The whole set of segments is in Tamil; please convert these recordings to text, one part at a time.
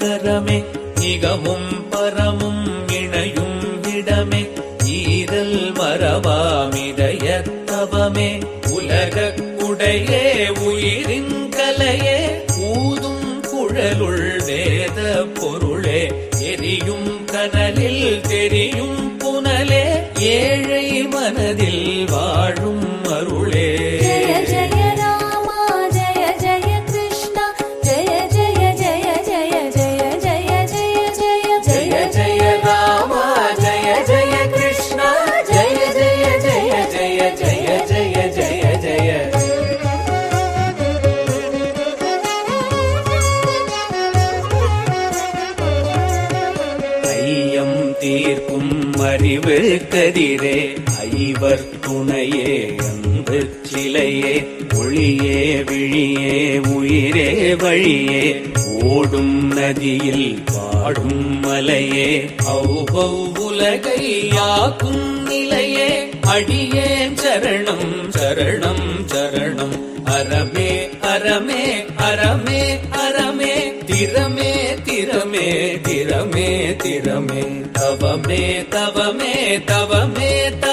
அபயக்கரமே மிகவும் பரமும் இணையும் இடமே. ஈரல் மரபாமிதயத்தவமே உலகக் குடையே உயிரின் கலையே. ஊதும் குழலுள் வேத பொருளே எரியும் கனலில் தெரியும் புனலே. ஏழை மனதில் வாழும் அறிவு ஐவர் துணையே அன்பு சிலையே ஒளியே விழியே உயிரே வழியே ஓடும் நதியில் பாடும் மலையே ஔபௌ உலகை யாக்கும் நிலையே அடியே சரணம் சரணம் சரணம் அறமே அறமே அறமே அறமே திறமே திறமே திறமே திறமே. तव मे तव मे तव मे तव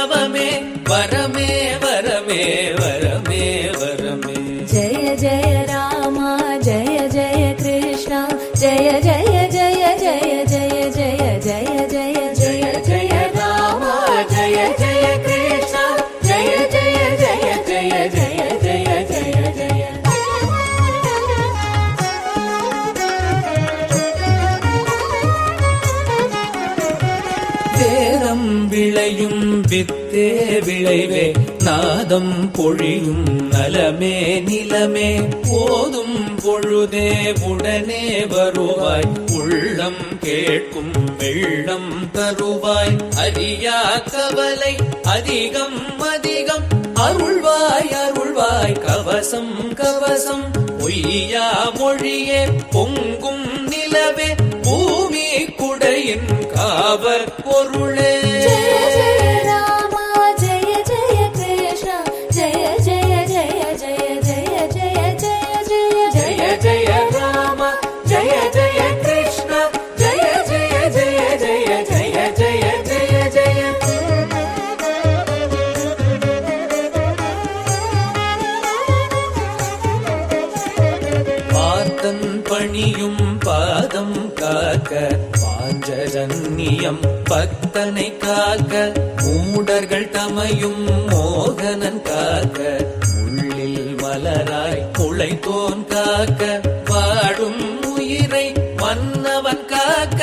விளைவே நாதம் பொழியும் நலமே நிலமே போதும் பொழுதே உடனே வருவாய். உள்ளம் கேட்கும் வெள்ளம் தருவாய். அறியா கவலை அதிகம் அதிகம். அருள்வாய் அருள்வாய் கவசம் கவசம். பொய்யா மொழியே பொங்கும் நிலவே பூமி குடையின் காவற் பொருளே.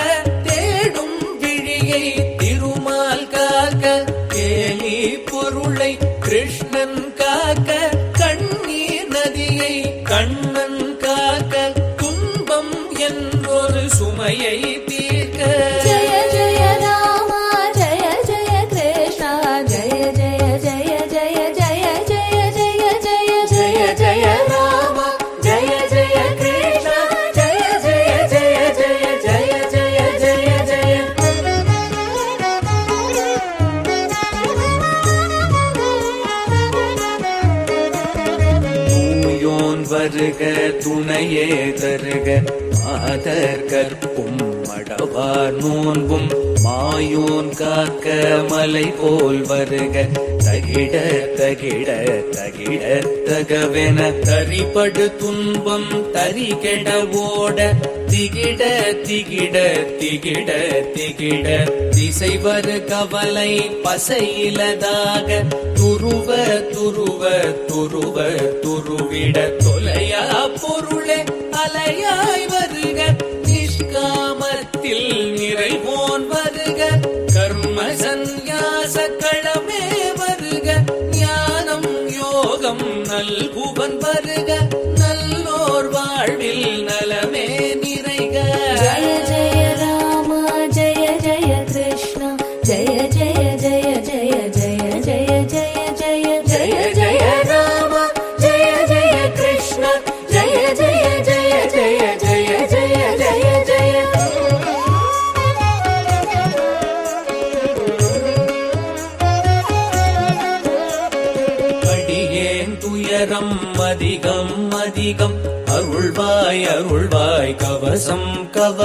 said தருக மாதர் கற்பும் மடவார் நோன்பும் மாயோன் காக்க மலை போல் வருக. தகிட தகிட தகிட தகவென தரிபடு துன்பம் தரிகெட ஓட திகிட திகிட திகிட திகிட. திசைவரு கவலை பசையிலதாக. துருவ துருவ துருவ துருவிட தொலையா பொருளே. அலையாய் வருக நிஷ்காமத்தில் நிறைவோன் வருக. கர்ம சந்நியாச களமே வருக ஞானம் யோகம் நல்குவன் வருக.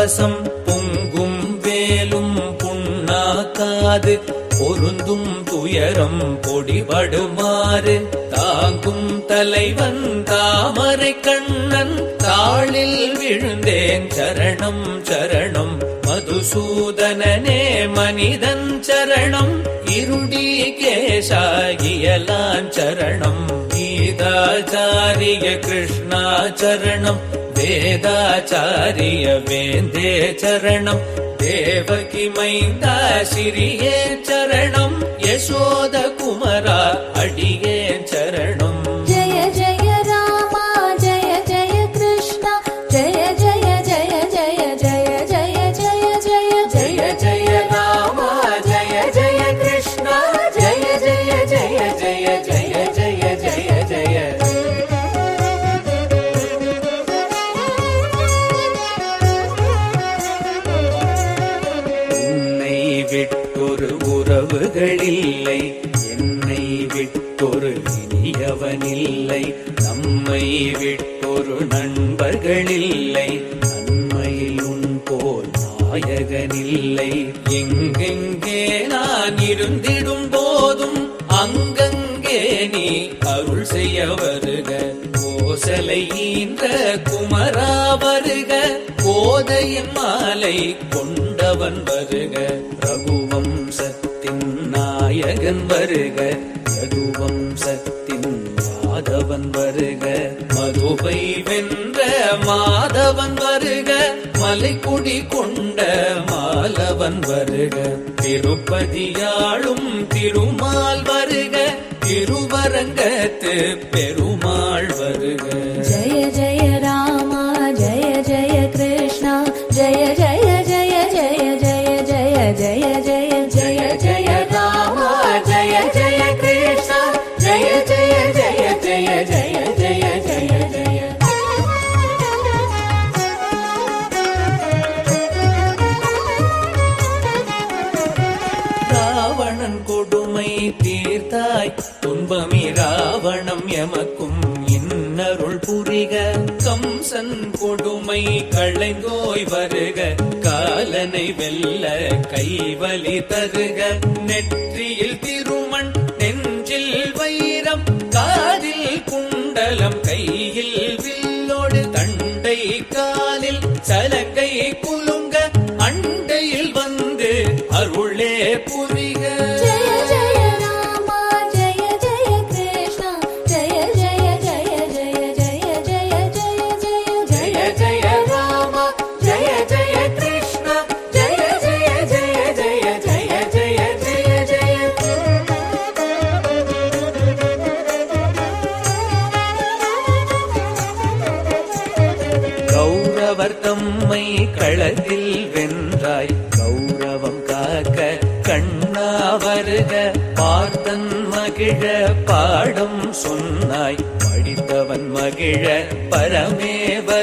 கவசம் பொங்கும் வேலும் புண்ணாக்காது பொருந்தும் துயரம் பொடிபடுமாறு. தாங்கும் தலைவன் தாமரை கண்ணன் தாளில் விழுந்தேன் சரணம் சரணம். மதுசூதனனே மனிதன் சரணம் இருடி கேசாகியலான் சரணம். கீதாச்சாரிய கிருஷ்ணா சரணம். வேதாச்சாரிய வேந்தே சரணம். தேவகி மைந்தா சிறியே சரணம். யசோத குமரா அடியே விட்டொரு உறவுகளில்லை. என்னை விட்டொரு இனியவனில்லை. நம்மை விட்டொரு நண்பர்களில்லை. நன்மையில் உன் போல் நாயகனில்லை. எங்கெங்கே நான் இருந்திடும் போதும் அங்கங்கே நீ அருள் செய்ய வருக. கோசலை ஈன்ற குமரா வருக. போதையின் மாலை கொண்டவன் வருக. ரகுவம்சத்தின் நாயகன் வருக. யதுவம்சத்தின் மாதவன் வருக. மதுவை வென்ற மாதவன் வருக. மலைக்குடி கொண்ட மாலவன் வருக. திருப்பதியாளும் திருமால் வருக. திருவரங்கத்து பெருமாள் வருக. வலி தருக. நெற்றியில் திரு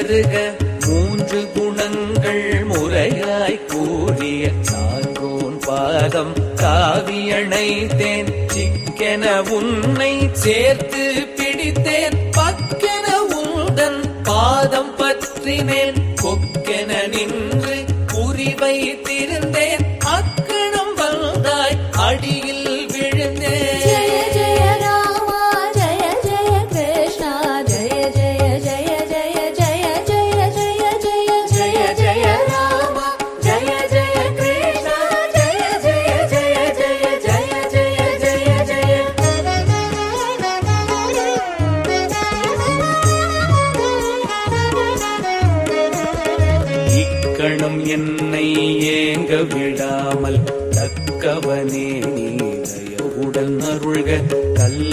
பெருக மூன்று குணங்கள் முறையாய் கூறிய நான்கோன் பாதம் காவியணைத்தேன் சிக்கென உன்னை சேர்த்து பிடித்தேன். பக்கென உந்தன் பாதம் பற்றினேன். கொக்கென நின்று குறி வைத்திருந்தேன் அக்கணம் வந்தாய் அடியில்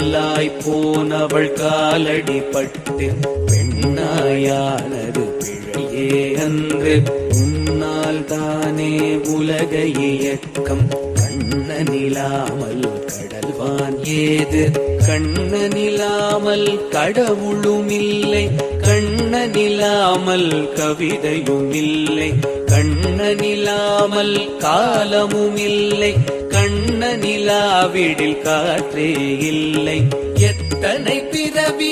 கல்லாய் போனவள் காலடி பட்டு பெண்ணாயானது பிழையே அன்று. உன்னால் தானே உலக இயக்கம். கண்ணனிலாமல் கடல்வான் ஏது? கண்ணனிலாமல் கடவுளும் இல்லை. கண்ணனிலாமல் கவிதையும் இல்லை. கண்ணனிலாமல் காலமும் இல்லை. கண்ணனிலாவிடில் காற்றே இல்லை. எத்தனை பிறவி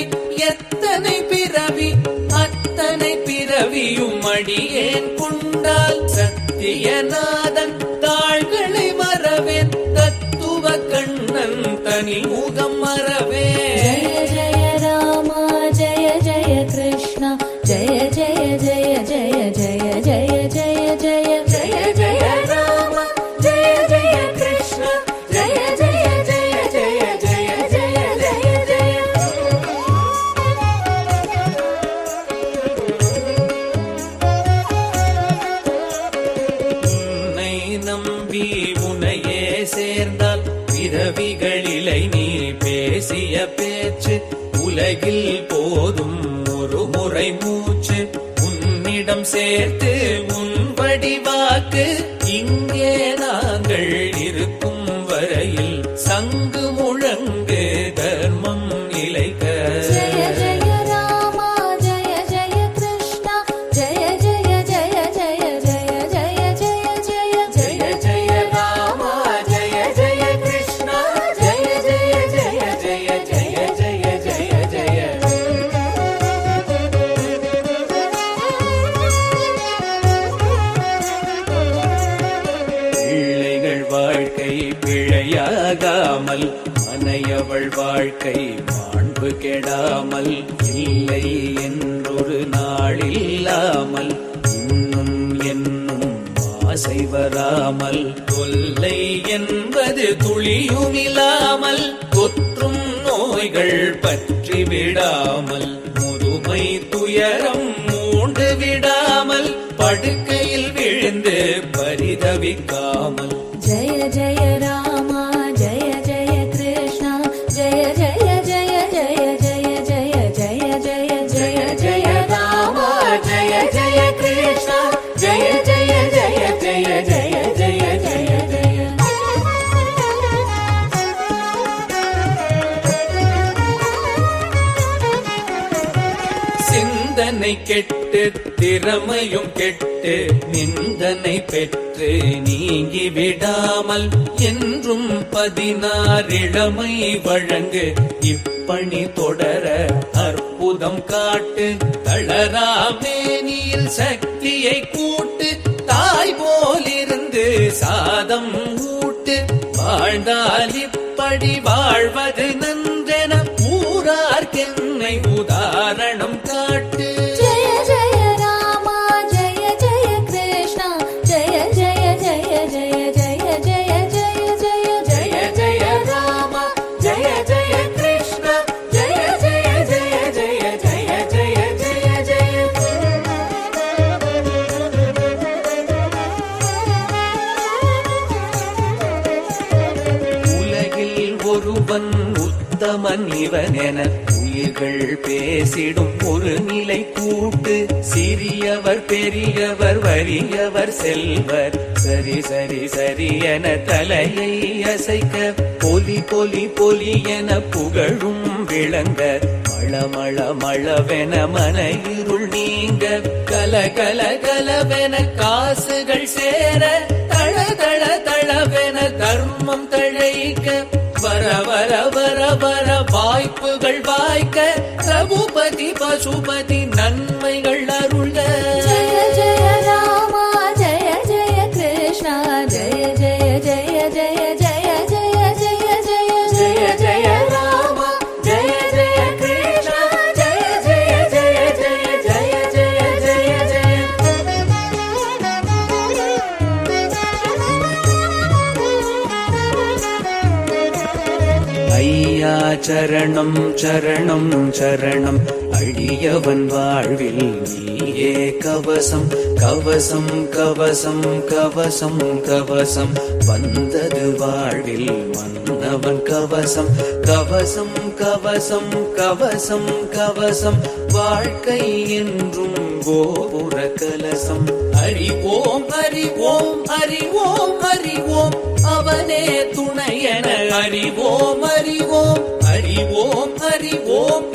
எத்தனை பிறவி அத்தனை பிறவியும் அடியேன் கொண்டால். சத்தியநாதன் தாள்களை மறவேன் தத்துவ கண்ணன் தனி முகம் மறவேன். சேர்ந்தால் பிறவிகளிலை நீ பேசிய பேச்சு. உலகில் போதும் ஒரு முறை மூச்சு. உன்னிடம் சேர்த்து உன் வடிவாக்கு. இங்கே நாங்கள் துளியுமில்லாமல் தொற்றும் நோய்கள் பற்றி விடாமல் முதுமை துயரம் மூண்டு விடாமல் படுக்கையில் விழுந்து பரிதவிக்காமல் ஜய ஜயரா சிந்தனை கெட்டு திறமையும் கெட்டு நிந்தனை பெற்று நீங்கி விடாமல் என்றும் பதினாறிழமை வழங்கு. இப்பணி தொடர அற்புதம் காட்டு தளராமேனியில் சக்தியை கூட்டு தாய் போலிருந்து சாதம் ஊட்டு. வாழ்ந்தால் இப்படி வாழ்வது நன்றென ஊரார்க்கென்னை உதாரணம் ஒருவன் உத்தமன் இவன் என உயிர்கள் பேசிடும் ஒரு நிலை கூட்டு. சிறியவர் பெரியவர் வறியவர் செல்வர். சரி சரி சரி என தலையை அசைக்க பொலி பொலி பொலி என புகழும் விளங்க மழ மழ மழவென மன இருள் நீங்க. கல கல கலவென காசுகள் சேர. தள தள தளவென தர்மம் தழைக்க வர வர வர வர வாய்ப்புகள் வாய்க்க. ரகுபதி பசுபதி நன் ஐயா சரணம் சரணம். சரணம் அழியவன் வாழ்வில் நீயே கவசம். கவசம் கவசம் கவசம் கவசம். வந்தது வாழ்வில் வந்தவன் கவசம். கவசம் கவசம் கவசம் கவசம். வாழ்க்கை என்றும் கோபுர கலசம். அறிவோம் அறிவோம் அறிவோம் அறிவோம் அவனே துணையென அறிவோம் அறிவோம் அறிவோம் அறிவோம்